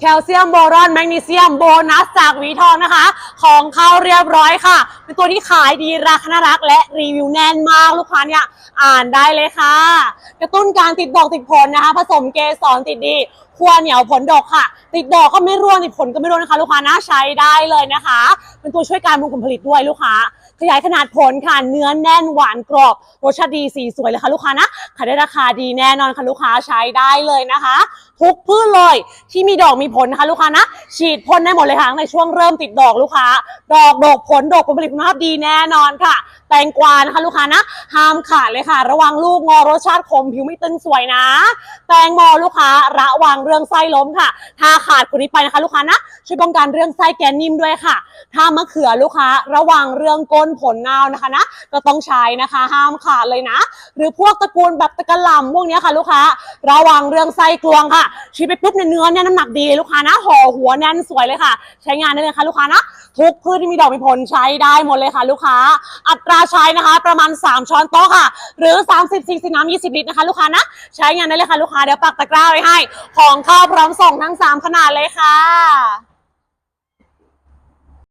แคลเซียมโบรอนแมกนีเซียมโบนัสจากหวีทองนะคะ ของเขาเรียบร้อยค่ะ เป็นตัวที่ขายดีราคาน่ารักและรีวิวแน่นมากลูกค้าเนี่ยอ่านได้เลยค่ะ กระตุ้นการติดดอกติดผลนะคะ ผสมเกสรติดดีขั้วเหนียวผลดอกค่ะ ติดดอกก็ไม่ร่วงติดผลก็ไม่ร่วงนะคะ ลูกค้าน่าใช้ได้เลยนะคะ เป็นตัวช่วยการบำรุงผลผลิตด้วยลูกค้า ขยายขนาดผลค่ะ เนื้อแน่นหวานกรอบรสชาติดีสีสวยเลยค่ะลูกค้านะขายได้ราคาดีแน่นอนค่ะลูกค้าใช้ได้เลยนะคะ ทุกพืชเลยที่มีดอกมีผลนะคะ ลูกค้านะ ฉีดพ่นได้หมดเลยค่ะในช่วงเริ่มติดดอกลูกค้า ดอกดอกผลดอกผลผลิตคุณภาพดีแน่นอนค่ะแตงกวานะคะลูกค้านะ ห้ามขาดเลยค่ะ ระวังลูกงอรสชาติขมผิวไม่ตึงสวยนะ แตงโมลูกค้าระวังเรื่องไส้ล้มค่ะ ถ้าขาดคนนี้ไปนะคะ ลูกค้านะ ช่วยป้องกันเรื่องไส้แกนนิ่มด้วยค่ะ ถ้ามะเขือลูกค้า ระวังเรื่องก้นผลเงานะคะนะ ก็ต้องใช้นะคะ ห้ามขาดเลยนะ หรือพวกตระกูลแบบตะกะหล่ำพวกนี้ค่ะ ลูกค้า ระวังเรื่องไส้กลวงค่ะชี้ไปปุ๊บเนี่ยเนื้อเนี่ยน้ำหนักดีลูกค้านะห่อหัวแน่นสวยเลยค่ะ ใช้งานได้เลยค่ะ ลูกค้านะทุกพืชที่มีดอกมีผลใช้ได้หมดเลยค่ะ ลูกค้าอัตราใช้นะคะ ประมาณ 3 ช้อนโต๊ะค่ะ หรือ 30 40น้ำ20 ลิตรนะคะ ลูกค้านะ ใช้งานได้เลยค่ะ ลูกค้าเดี๋ยวปักตะกร้าไว้ให้ ของเข้าพร้อมส่งทั้ง 3 ขนาดเลยค่ะ